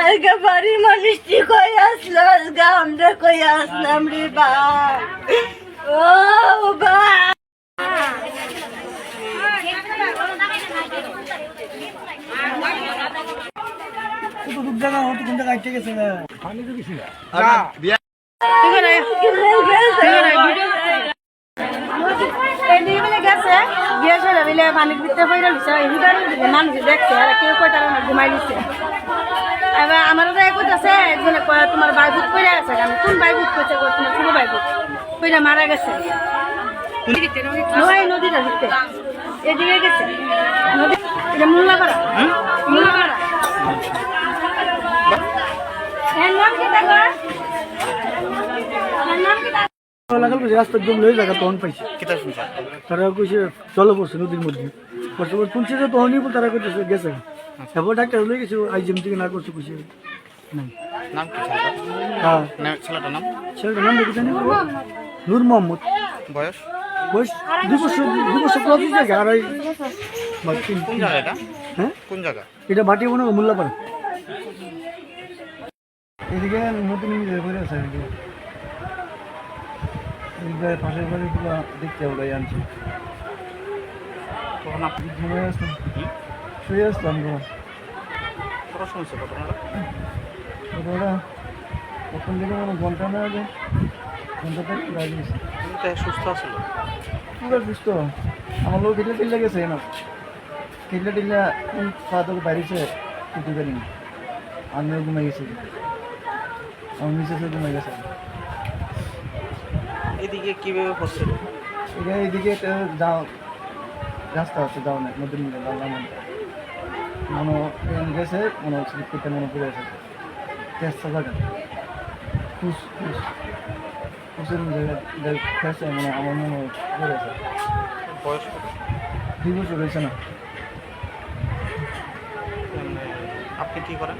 আজকে বাড়ির মানুষটি কই আসলো? আজকে আমরা কই আসলাম রে বা ও বা কত দূর জায়গা হতো কোন জায়গায় গেছে না। পানি তো গেছি গিয়ে চলে বিলে পানির ভিতরে রয়েছে মানুষ দেখছে আর কেউ মধ্যে ঘুমাই দিচ্ছে এবার আমার তো কইতাছে একজনে কয় তোমার বাইবুত পড়ে গেছে আমি কোন বাইবুত কই তোমার ছোট বাইবুত পড়ে মারা গেছে। নয় নদীটা ভিতরে। এদিকে গেছে। নদী এটা মুল্লাপাড়া। মুল্লাপাড়া। এর নাম কি নাম কি বসে রাস্তার জন্য লয়ে জায়গা তখন পাইছে। তারা কইছে জলে পড়ছে নদীর মধ্যে। পড়ছে শুনছে যে তখনই তারা কইতেছে গেছে। তারপর ডাক্তার লয়ে গেছে আইজিএম থেকে না করছে কইছে। নাম কি হ্যাঁ। ছেলেটার নাম? ছেলেটার নাম দেখে জানি নূর মোহাম্মদ। বয়স? বয়স দু বছর দু বছর প্লাস জায়গা আড়াই কোন জায়গা এটা? হ্যাঁ? কোন জায়গা? এটা মাটি মনে মোল্লাপাড়া। এদিকে নতুন করে আছে এদিকে পাশের বাড়িগুলো দেখতে ওরাই আনছে। তখন আপনি ঘুমিয়ে আসলাম শুয়ে আসলাম গো কত শুনছে ঘটনাটা কখন থেকে মানে ঘণ্টা না আগে ঘণ্টা থেকে গাড়ি সুস্থ আছিল পুরো সুস্থ। আমার লোক টিল্লা টিল্লা গেছে না। টিল্লা টিল্লা কোন ফাদর বাড়িছে কিছু জানি আমিও ঘুমাই গেছি। আমার মিসেসও ঘুমাই গেছে। এদিকে কীভাবে পড়ছিল এটা এইদিকে একটা যাও রাস্তা আছে যাও না নদীর মধ্যে বাংলা মনে মনে ট্রেন গেছে মনে হচ্ছে পেটে মনে পড়ে আছে চেষ্টা জায়গা খুশ খুশ। খুশের জায়গা খেয়েছে মানে আমার মনে পড়ে আছে বয়স দুই বছর হয়েছে না। আপনি কি করেন?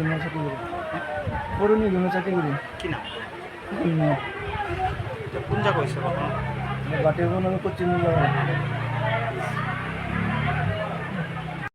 গেলাম চাকরি করি। গেলাম চাকরি করি। কি নাম? কোন জায়গা হয়েছে? ঘটনা কোনো যাওয়া